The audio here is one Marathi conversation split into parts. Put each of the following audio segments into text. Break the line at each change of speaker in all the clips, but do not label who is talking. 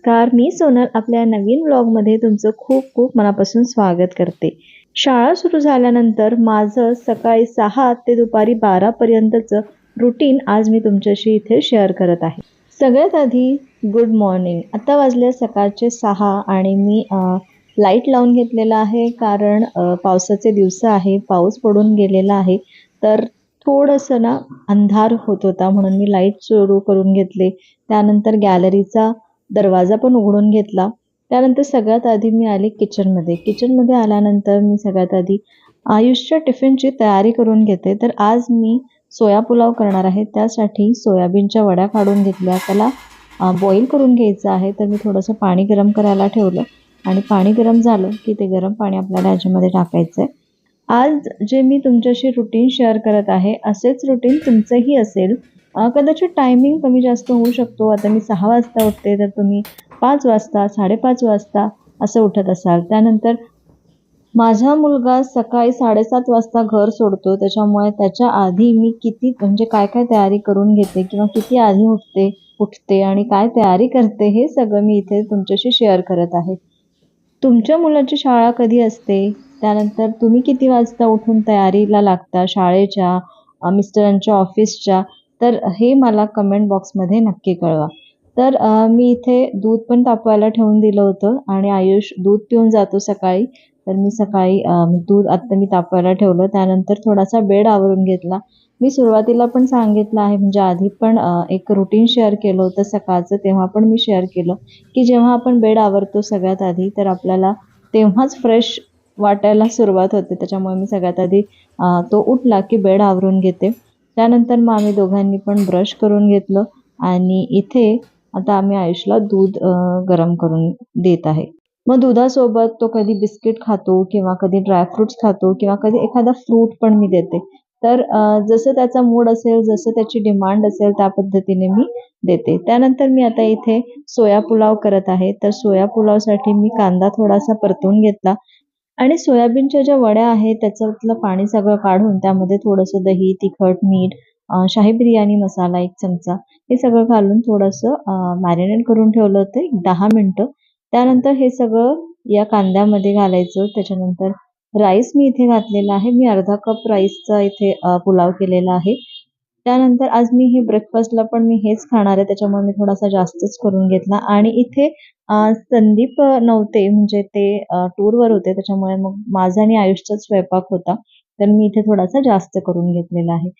नमस्कार मी सोनल आपल्या नवीन ब्लॉगमध्ये तुमचं खूप खूप मनापासून स्वागत करते. शाळा सुरू झाल्यानंतर माझं सकाळी सहा ते दुपारी बारापर्यंतचं रुटीन आज मी तुमच्याशी इथे शेअर करत आहे. सगळ्यात आधी गुड मॉर्निंग आता वाजले सकाळचे सहा आणि मी लाइट लावून घेतलेला आहे कारण पावसाचे दिवस आहे पाऊस पडून गेलेला आहे तर थोडंसं ना अंधार होत होता म्हणून मी लाइट सुरू करून घेतले. त्यानंतर गॅलरीचा दरवाजा पण उघडून घेतला. त्यानंतर सगळ्यात आधी मी आले किचनमध्ये किचनमध्ये आल्यानंतर मी सगळ्यात आधी आयुषच्या टिफिनची तयारी करून घेते. तर आज मी सोया पुलाव करणार आहे. त्यासाठी सोयाबीनच्या वड्या काढून घेतल्या. त्याला बॉईल करून घ्यायचं आहे. तर मी थोडंसं पाणी गरम करायला ठेवलं. आणि पाणी गरम झालं की ते गरम पाणी आपल्याला ह्याच्यामध्ये टाकायचं आहे आज जे मी तुमच्याशी रुटीन शेअर करत आहे असेच रुटीन तुमचंही असेल. कदाचित टायमिंग कमी जास्त होऊ शकतो. आता मी सहा वाजता उठते तर तुम्ही पाच वाजता साडेपाच वाजता असं उठत असाल. त्यानंतर माझा मुलगा सकाळी साडेसात वाजता घर सोडतो. त्याच्यामुळे त्याच्या आधी मी किती म्हणजे काय काय तयारी करून घेते किंवा किती आधी उठते उठते आणि काय तयारी करते हे सगळं मी इथे तुमच्याशी शेअर करत आहे. तुमच्या मुलाची शाळा कधी असते? त्यानंतर तुम्ही किती वाजता उठून तयारीला लागता? शाळेच्या मिस्टरांच्या ऑफिसच्या तर हे मला कमेंट बॉक्समध्ये नक्की कळवा. तर मी इथे दूध पण तापवायला ठेवून दिलं होतं आणि आयुष दूध पिऊन जातो सकाळी. तर मी सकाळी दूध आत्ता मी तापवायला ठेवलं. त्यानंतर थोडासा बेड आवरून घेतला. मी सुरुवातीला पण सांगितलं आहे म्हणजे आधी पण एक रुटीन शेअर केलं होतं सकाळचं तेव्हा पण मी शेअर केलं की जेव्हा आपण बेड आवरतो सगळ्यात आधी तर आपल्याला तेव्हाच फ्रेश वाटायला सुरुवात होते. त्याच्यामुळे मी सगळ्यात आधी तो उठला की बेड आवरून घेते. त्यानंतर मग आम्ही दोघांनी पण ब्रश करून घेतलं आणि इथे आता आम्ही आयुषला दूध गरम करून देत आहे. मग दुधासोबत तो कधी बिस्किट खातो किंवा कधी ड्रायफ्रुट्स खातो किंवा कधी एखादा फ्रूट पण मी देते. तर जसं त्याचा मूड असेल जसं त्याची डिमांड असेल त्या पद्धतीने मी देते. त्यानंतर मी आता इथे सोया पुलाव करत आहे. तर सोया पुलावसाठी मी कांदा थोडासा परतून घेतला. आणि सोयाबीनच्या ज्या वड्या आहेत त्याच्यातलं पाणी सगळं काढून त्यामध्ये थोडंसं दही तिखट मीठ शाही बिर्याणी मसाला एक चमचा हे सगळं घालून थोडंसं मॅरिनेट करून ठेवलं होतं एक दहा मिनटं. त्यानंतर हे सगळं या कांद्यामध्ये घालायचं. त्याच्यानंतर राईस मी इथे घातलेला आहे. मी अर्धा कप राईसचा इथे पुलाव केलेला आहे. त्यानंतर आज मी हे ब्रेकफास्टला पण मी हेच खाणार आहे त्याच्यामुळे मी थोडासा जास्तच करून घेतला. आणि इथे संदीप नव्हते म्हणजे ते टूरवर होते त्याच्यामुळे मग माझा आणि आयुषचाच स्वयंपाक होता तर मी इथे थोडासा जास्त करून घेतलेला आहे.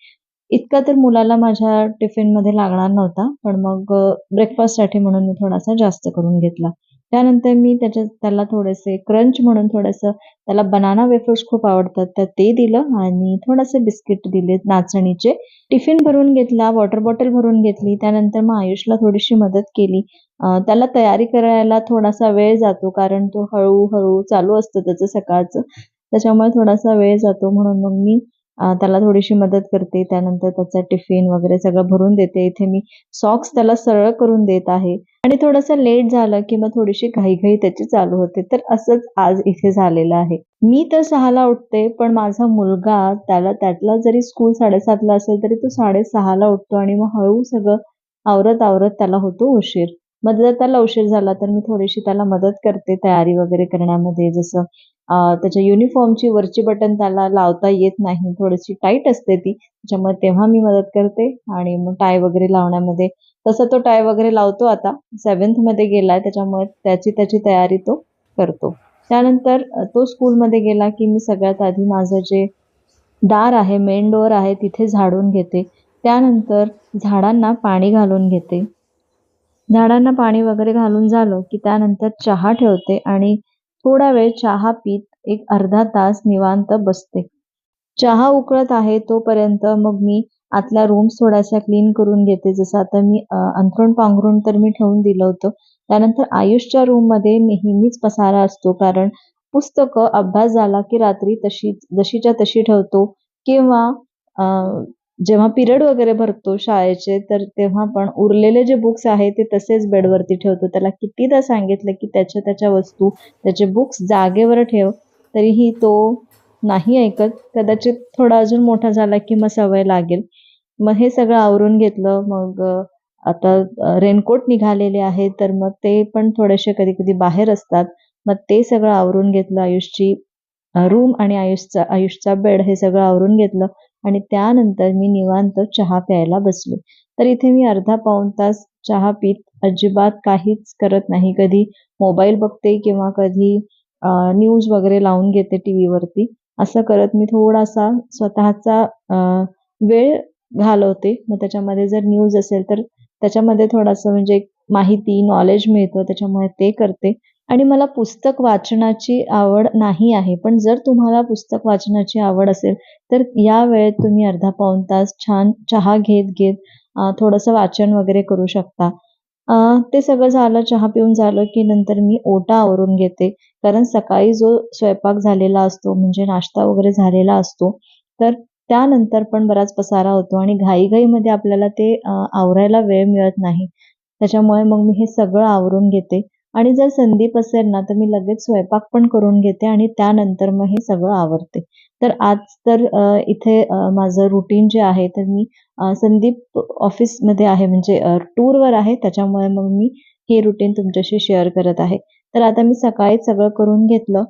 इतका तर मुलाला माझ्या टिफिनमध्ये लागणार नव्हता पण मग ब्रेकफास्टसाठी म्हणून मी थोडासा जास्त करून घेतला. त्यानंतर मी त्याच्यात त्याला थोडेसे क्रंच म्हणून थोडंसं त्याला बनाना वेफर्स खूप आवडतात तर ते दिलं आणि थोडेसे बिस्किट दिले नाचणीचे. टिफिन भरून घेतला वॉटर बॉटल भरून घेतली त्यानंतर मग आयुषला थोडीशी मदत केली. त्याला तयारी करायला थोडासा वेळ जातो कारण तो हळूहळू चालू असतं त्याचं सकाळचं. त्याच्यामुळे थोडासा वेळ जातो म्हणून मग मी त्याला थोडीशी मदत करते. त्यानंतर त्याचा टिफिन वगैरे सगळं भरून देते. इथे मी सॉक्स त्याला सरळ करून देत आहे. आणि थोडंसं लेट झालं की मग थोडीशी घाईघाई त्याची चालू होते. तर असंच आज इथे झालेलं आहे. मी तर सहाला उठते पण माझा मुलगा त्याला त्यातला जरी स्कूल साडेसातला असेल तरी तो साडेसहाला उठतो आणि मग हळू सगळं आवरत आवरत त्याला होतो उशीर. मग जर त्याला उशीर झाला तर मी थोडीशी त्याला मदत करते तयारी वगैरे करण्यामध्ये. जसं त्याच्या युनिफॉर्मची वरची बटन त्याला लावता येत नाही. थोडीशी टाईट असते ती. त्याच्यामुळे तेव्हा मी मदत करते आणि मग टाय वगैरे लावण्यामध्ये तसं तो टाय वगैरे लावतो आता. सेवन्थमध्ये गेलाय त्याच्यामुळे त्याची त्याची तयारी तो करतो. त्यानंतर तो स्कूलमध्ये गेला की मी सगळ्यात आधी माझं जे दार आहे मेन डोअर आहे तिथे झाडून घेते. त्यानंतर झाडांना पाणी घालून घेते. झाडांना पाणी वगैरे घालून झालं की त्यानंतर चहा ठेवते आणि थोडा वेळ चहा पीत एक अर्धा तास निवांत बसते. चहा उकळत आहे तोपर्यंत मग मी आतला रूम्स थोडासा क्लीन करून घेते. जसं आता मी अंथरूण पांघरूण तर मी ठेवून दिलं होतं. त्यानंतर आयुषच्या रूममध्ये नेहमीच पसारा असतो. कारण पुस्तकं अभ्यास झाला की रात्री तशीच जशीच्या तशी ठेवतो. किंवा जेव्हा पिरियड वगैरे भरतो शाळेचे तर तेव्हा पण उरलेले जे बुक्स आहेत ते तसेच बेडवरती ठेवतो. त्याला कितीदा सांगितलं की त्याच्या त्याच्या वस्तू त्याचे बुक्स जागेवर ठेव. तरीही तो नाही ऐकत. कदाचित थोडा अजून मोठा झाला की मग सवय लागेल. मग हे सगळं आवरून घेतलं. मग आता रेनकोट निघालेले आहेत. तर मग ते पण थोडेसे कधी कधी बाहेर असतात. मग ते सगळं आवरून घेतलं आयुषची रूम आणि आयुषचा आयुषचा बेड हे सगळं आवरून घेतलं. आणि त्यानंतर मी निवांत चहा प्यायला बसले. तर इथे मी अर्धा पाऊण तास चहा पीत अजिबात काहीच करत नाही. कधी मोबाईल बघते किंवा कधी न्यूज वगैरे लावून घेते टी व्हीवरती असं करत मी थोडासा स्वतःचा वेळ घालवते. मग त्याच्यामध्ये जर न्यूज असेल तर त्याच्यामध्ये थोडंसं म्हणजे माहिती नॉलेज मिळतं. त्याच्यामुळे ते करते. आणि मला पुस्तक वाचनाची आवड नाही आहे. पण जर तुम्हाला पुस्तक वाचनाची आवड असेल तर या वेळेत तुम्ही अर्धा पाऊण तास छान चहा घेत घेत थोडंसं वाचन वगैरे करू शकता. ते सगळं झालं चहा पिऊन झालं की नंतर मी ओटा आवरून घेते. कारण सकाळी जो स्वयंपाक झालेला असतो म्हणजे नाश्ता वगैरे झालेला असतो तर त्यानंतर पण बराच पसारा होतो आणि घाईघाईमध्ये आपल्याला ते आवरायला वेळ मिळत नाही. त्याच्यामुळे मग मी हे सगळं आवरून घेते. आणि जर संदीप असेल ना तर मी लगेच स्वयंपाक पण करून घेते आणि त्यानंतर मग हे सगळं आवरते. तर आज तर इथे माझं रुटीन जे आहे तर मी संदीप ऑफिसमध्ये आहे म्हणजे टूरवर आहे. त्याच्यामुळे मग मी हे रुटीन तुमच्याशी शेअर करत आहे. तर आता मी सकाळी सगळं करून घेतलं.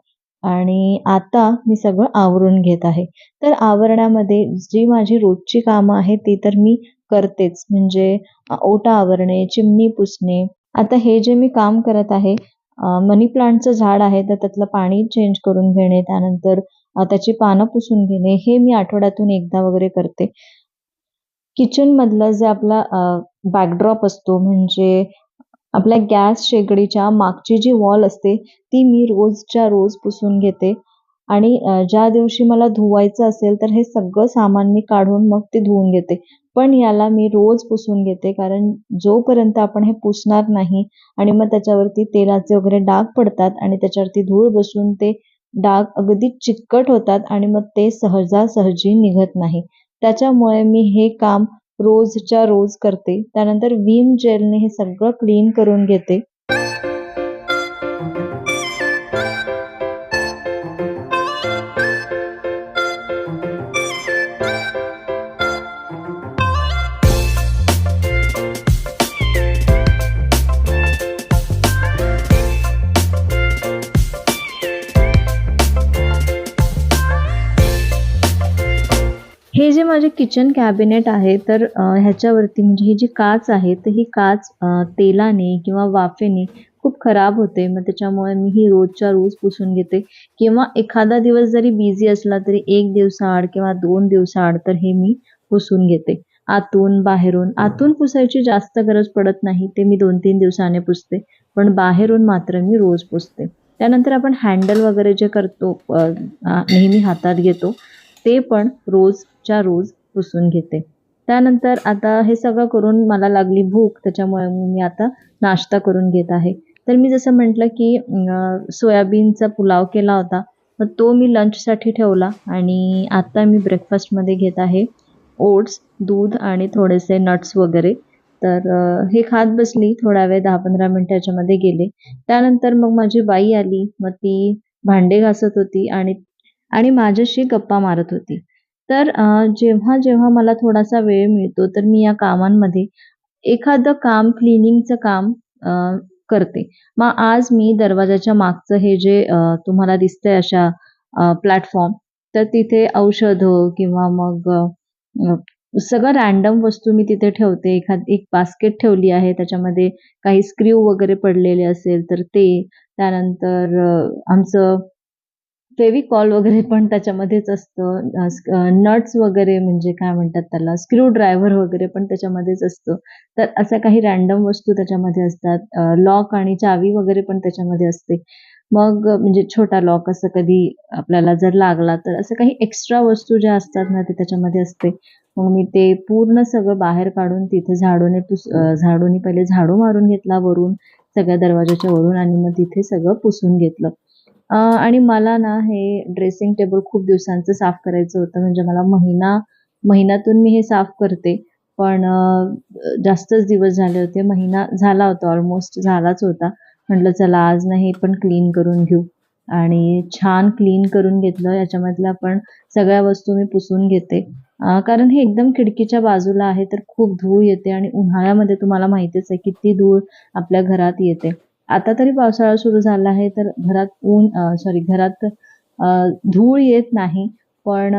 आणि आता मी सगळं आवरून घेत आहे. तर आवरणामध्ये जी माझी रोजची कामं आहेत ती तर मी करतेच. म्हणजे ओटा आवरणे चिमणी पुसणे. आता हे जे मी काम करत आहे मनी प्लांटचं झाड आहे तर त्यातलं पाणी चेंज करून घेणे त्यानंतर त्याची पानं पुसून घेणे हे मी आठवड्यातून एकदा वगैरे करते. किचनमधलं जे आपला बॅकड्रॉप असतो म्हणजे आपल्या गॅस शेगडीच्या मागची जी वॉल असते ती मी रोजच्या रोज पुसून घेते. आणि ज्या दिवशी मला धुवायचं असेल तर हे सगळं सामान मी काढून मग ते धुवून घेते. पण याला मी रोज पुसून घेते कारण जोपर्यंत आपण हे पुसणार नाही आणि मग त्याच्यावरती तेलाचे वगैरे डाग पडतात आणि त्याच्यावरती धूळ बसून ते डाग अगदी चिकट होतात आणि मग ते सहजासहजी निघत नाही. त्याच्यामुळे मी हे काम रोजच्या रोज करते. त्यानंतर विम जेलने हे सगळं क्लीन करून घेते. किचन कॅबिनेट आहे तर ह्याच्यावरती म्हणजे ही जी काच आहे तर ही काच तेलाने किंवा वाफेने खूप खराब होते. मग त्याच्यामुळे मी ही रोजच्या रोज पुसून घेते. किंवा एखादा दिवस जरी बिझी असला तरी एक दिवसाआड किंवा दोन दिवसाआड तर हे मी पुसून घेते. आतून बाहेरून. आतून पुसायची जास्त गरज पडत नाही ते मी दोन तीन दिवसाने पुसते. पण बाहेरून मात्र मी रोज पुसते. त्यानंतर आपण हँडल वगैरे जे करतो नेहमी हातात घेतो ते पण रोजच्या रोज पुसून घेते. त्यानंतर आता हे सगळं करून मला लागली भूक त्याच्यामुळे मी आता नाश्ता करून घेत आहे. तर मी जसं म्हटलं की सोयाबीनचा पुलाव केला होता मग तो मी लंचसाठी ठेवला आणि आता मी ब्रेकफास्टमध्ये घेत आहे ओट्स दूध आणि थोडेसे नट्स वगैरे. तर हे खात बसली थोडा वेळ दहा पंधरा मिनटं याच्यामध्ये गेले. त्यानंतर मग माझी बाई आली मग ती भांडे घासत होती आणि आणि माझ्याशी गप्पा मारत होती. तर जेव्हा जेव्हा मला थोडासा वेळ मिळतो तर मी या कामांमध्ये एखादं काम क्लिनिंगचं काम करते. मग आज मी दरवाजाच्या मागचं हे जे तुम्हाला दिसतंय अशा प्लॅटफॉर्म तर तिथे औषधं किंवा मग सगळं रॅन्डम वस्तू मी तिथे ठेवते. एखाद एक बास्केट ठेवली आहे त्याच्यामध्ये काही स्क्रू वगैरे पडलेले असेल तर ते. त्यानंतर आमचं फेविकॉल वगैरे पण त्याच्यामध्येच असतं. नट्स वगैरे म्हणजे काय म्हणतात त्याला? स्क्रू ड्रायव्हर वगैरे पण त्याच्यामध्येच असतं. तर अशा काही रॅन्डम वस्तू त्याच्यामध्ये असतात. लॉक आणि चावी वगैरे पण त्याच्यामध्ये असते. मग म्हणजे छोटा लॉक असं कधी आपल्याला जर लागला तर असं काही एक्स्ट्रा वस्तू ज्या असतात ना ते त्याच्यामध्ये असते. मग मी ते पूर्ण सगळं बाहेर काढून तिथे झाडूने पुस झाडूने पहिले झाडू मारून घेतला वरून सगळ्या दरवाजाच्या वरून आणि मग तिथे सगळं पुसून घेतलं. आणि मला ना हे ड्रेसिंग टेबल खूप दिवसांचं साफ करायचं होतं. म्हणजे मला महिना महिन्यातून मी हे साफ करते. पण जास्तच दिवस झाले होते. महिना झाला होता ऑलमोस्ट झालाच होता. म्हटलं चला आज नाही पण क्लीन करून घेऊ. आणि छान क्लीन करून घेतलं. याच्यामधल्या पण सगळ्या वस्तू मी पुसून घेते. कारण हे एकदम खिडकीच्या बाजूला आहे तर खूप धूळ येते आणि उन्हाळ्यामध्ये तुम्हाला माहितीच आहे किती धूळ आपल्या घरात येते. आता तरी पावसाळा सुरू झाला आहे तर घरात ऊन सॉरी घरात धूळ येत नाही. पण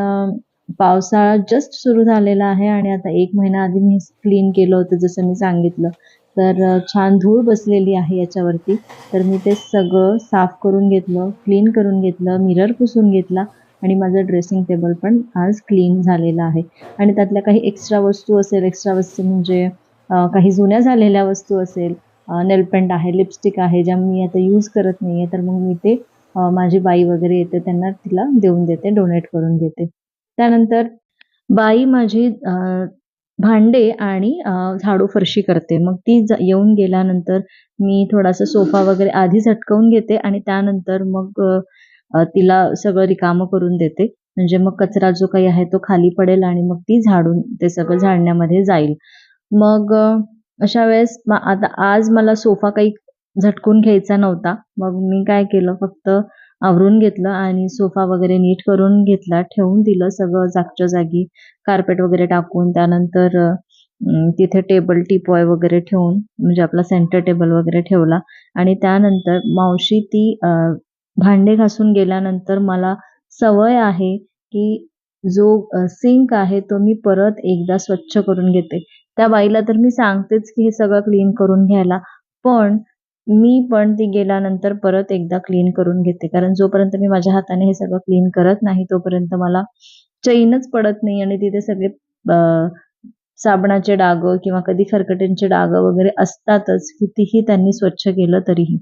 पावसाळा जस्ट सुरू झालेला आहे आणि आता एक महिना आधी मी क्लीन केलं होतं जसं मी सांगितलं. तर छान धूळ बसलेली आहे याच्यावरती. तर मी ते सगळं साफ करून घेतलं क्लीन करून घेतलं मिरर पुसून घेतला आणि माझं ड्रेसिंग टेबल पण आज क्लीन झालेलं आहे. आणि त्यातल्या काही एक्स्ट्रा वस्तू असेल एक्स्ट्रा वस्तू म्हणजे काही जुन्या झालेल्या वस्तू असेल नेलपेंट आहे लिपस्टिक आहे ज्या मी आता यूज करत नाही आहे तर मग मी ते माझी बाई वगैरे येते त्यांना तिला देऊन देते डोनेट करून घेते. त्यानंतर बाई माझी भांडे आणि झाडू फरशी करते. मग ती ज येऊन गेल्यानंतर मी थोडासा सोफा वगैरे आधी झटकवून घेते आणि त्यानंतर मग तिला सगळं रिकामं करून देते. म्हणजे मग कचरा जो काही आहे तो खाली पडेल आणि मग ती झाडून ते सगळं झाडण्यामध्ये जाईल. मग अशा वेळेस आता आज मला सोफा काही झटकून घ्यायचा नव्हता. मग मी काय केलं? फक्त आवरून घेतलं आणि सोफा वगैरे नीट करून घेतला ठेवून दिलं सगळं जागच्या जागी. कार्पेट वगैरे टाकून त्यानंतर तिथे टेबल टीपॉय वगैरे ठेवून म्हणजे आपला सेंटर टेबल वगैरे ठेवला. आणि त्यानंतर मावशी ती भांडे घासून गेल्यानंतर मला सवय आहे की जो सिंक आहे तो मी परत एकदा स्वच्छ करून घेते. त्या बाईला तर मी सांगतेच की हे सगळं क्लीन करून घ्यायला. पण मी पण ती गेल्यानंतर परत एकदा क्लीन करून घेते. कारण जोपर्यंत मी माझ्या हाताने हे सगळं क्लीन करत नाही तोपर्यंत मला चैनच पडत नाही आणि तिथे सगळे साबणाचे डाग किंवा कधी खरकट्यांचे डाग वगैरे असतातच कितीही त्यांनी स्वच्छ केलं तरीही.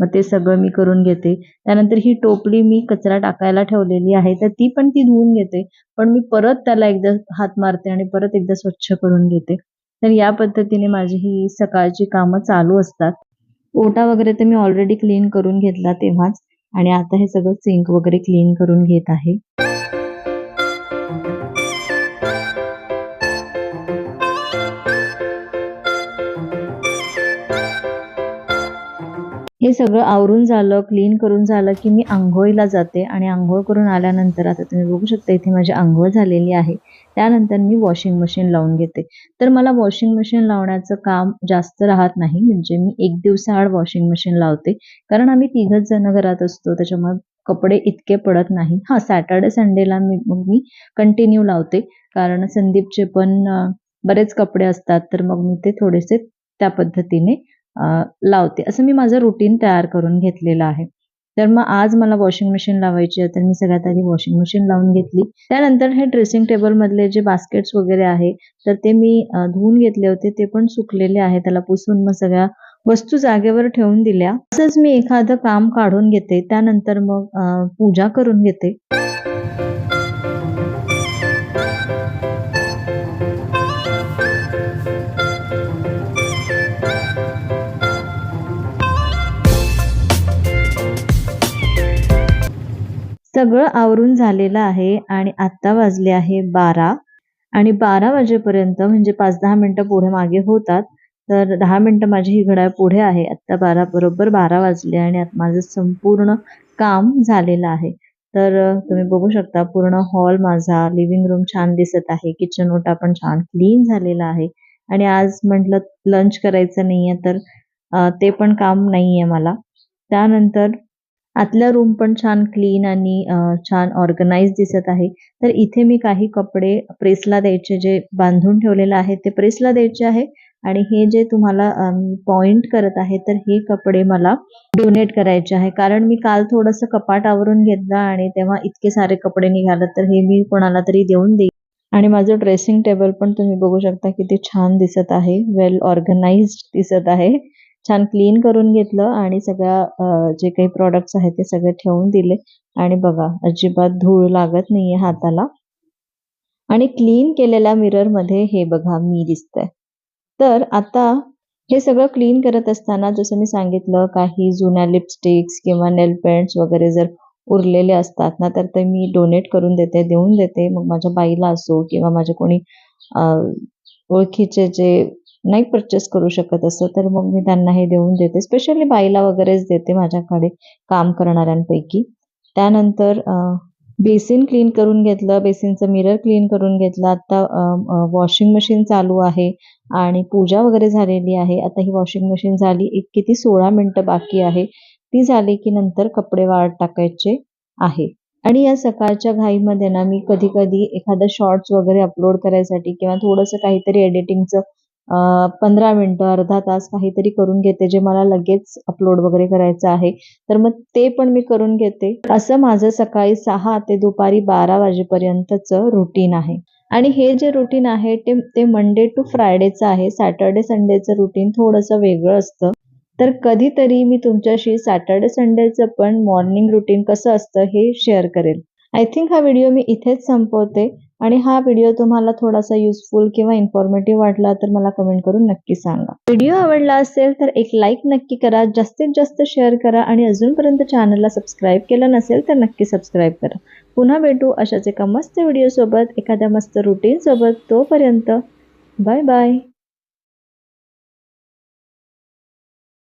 मग ते सगळं मी करून घेते. त्यानंतर ही टोपली मी कचरा टाकायला ठेवलेली आहे. तर ती पण ती धुवून घेते. पण मी परत त्याला एकदा हात मारते आणि परत एकदा स्वच्छ करून घेते. तर या पद्धतीने माझी ही सकाळची कामं चालू असतात. ओटा वगैरे तर मी ऑलरेडी क्लीन करून घेतला तेव्हाच. आणि आता हे सगळं सिंक वगैरे क्लीन करून घेत आहे. हे सगळं आवरून झालं क्लीन करून झालं की मी आंघोळीला जाते आणि आंघोळ करून आल्यानंतर आता तुम्ही बघू शकता इथे माझी आंघोळ झालेली आहे. त्यानंतर मी वॉशिंग मशीन लावून घेते. तर मला वॉशिंग मशीन लावण्याचं काम जास्त राहत नाही म्हणजे मी एक दिवसाआड वॉशिंग मशीन लावते. कारण आम्ही तिघच जण घरात असतो त्याच्यामुळे कपडे इतके पडत नाही. हां सॅटर्डे संडेला मी मग मी कंटिन्यू लावते. कारण संदीपचे पण बरेच कपडे असतात तर मग मी ते थोडेसे त्या पद्धतीने लावते. असं मी माझं रुटीन तयार करून घेतलेलं आहे. तर मग आज मला वॉशिंग मशीन लावायची आहे तर मी सगळ्यात आधी वॉशिंग मशीन लावून घेतली. त्यानंतर हे ड्रेसिंग टेबल मधले जे बास्केट्स वगैरे आहे तर ते मी धुवून घेतले होते. ते पण सुकलेले आहे. त्याला पुसून मग सगळ्या वस्तू जागेवर ठेवून दिल्या. तसंच मी एखादं काम काढून घेते. त्यानंतर मग पूजा करून घेते. सगळं आवरून झालेलं आहे आणि आत्ता वाजले आहे बारा. आणि बारा वाजेपर्यंत म्हणजे पाच दहा मिनिटं पुढे मागे होतात. तर दहा मिनिटं माझी ही घड्याळ पुढे आहे. आत्ता बारा बरोबर बारा वाजले आणि माझं संपूर्ण काम झालेलं आहे. तर तुम्ही बघू शकता पूर्ण हॉल माझा लिव्हिंग रूम छान दिसत आहे किचन ओटा पण छान क्लीन झालेला आहे. आणि आज म्हटलं लंच करायचं नाहीये तर ते पण काम नाहीये मला. त्यानंतर आतला रूम पण छान क्लीन आणि अ, छान ऑर्गनाइज दिसत आहे. तर इथे मी काही कपडे प्रेसला द्यायचे जे बांधून ठेवलेलं आहे ते प्रेसला द्यायचे आहे. आणि हे जे तुम्हाला पॉइंट करत आहे तर हे कपडे मला डोनेट करायचे आहे. कारण मी काल थोडस कपाट आवरून घेतलं आणि तेव्हा इतके सारे कपडे निघाले तर हे मी कोणाला तरी देऊन देईन आणि माझं ड्रेसिंग टेबल पण तुम्ही बघू शकता किती छान दिसत आहे. वेल ऑर्गनाइज्ड दिसत आहे. छान क्लीन करून घेतलं आणि सगळ्या अ, जे काही प्रॉडक्ट्स आहेत ते सगळे ठेवून दिले. आणि बघा अजिबात धूळ लागत नाहीये हाताला. आणि क्लीन केलेल्या मिररमध्ये हे बघा मी दिसतंय. तर आता हे सगळं क्लीन करत असताना जसं मी सांगितलं काही जुन्या लिपस्टिक्स किंवा नेल पेंट्स वगैरे जर उरलेले असतात ना तर ते मी डोनेट करून देते देऊन देते. मग माझ्या बाईला असो किंवा माझे कोणी ओळखीचे जे नाही परचेस करू शकत असं तर मग मी त्यांना हे देऊन देते. स्पेशली बाईला वगैरेच देते माझ्याकडे काम करणाऱ्यांपैकी. त्यानंतर बेसिन क्लीन करून घेतलं. बेसिनचं मिरर क्लीन करून घेतलं. आता वॉशिंग मशीन चालू आहे आणि पूजा वगैरे झालेली आहे. आता ही वॉशिंग मशीन झाली एक किती सोळा मिनटं बाकी आहे. ती झाली की नंतर कपडे वाळत टाकायचे आहे. आणि या सकाळच्या घाईमध्ये ना मी कधी कधी एखादं शॉर्ट्स वगैरे अपलोड करायसाठी किंवा थोडंसं काहीतरी एडिटिंगचं पंधरा मिनटं अर्धा तास काहीतरी करून घेते जे मला लगेच अपलोड वगैरे करायचं आहे. तर मग ते पण मी करून घेते. असं माझं सकाळी सहा ते दुपारी बारा वाजेपर्यंतचं रुटीन आहे. आणि हे जे रुटीन आहे ते ते मंडे टू फ्रायडेचं आहे. सॅटर्डे संडेचं रुटीन थोडंसं वेगळं असतं. तर कधीतरी मी तुमच्याशी सॅटर्डे संडेचं पण मॉर्निंग रुटीन कसं असतं हे शेअर करेल. आय थिंक हा व्हिडिओ मी इथेच संपवते. आणि हा व्हिडिओ तुम्हाला थोडासा युजफुल किंवा इन्फॉर्मेटिव्ह वाटला तर मला कमेंट करून नक्की सांगा. व्हिडिओ आवडला असेल तर एक लाईक नक्की करा जास्तीत जास्त शेअर करा आणि अजूनपर्यंत चॅनलला सबस्क्राईब केलं नसेल तर नक्की सबस्क्राईब करा. पुन्हा भेटू अशाच एका मस्त व्हिडिओसोबत एखाद्या मस्त रुटीनसोबत तोपर्यंत बाय बाय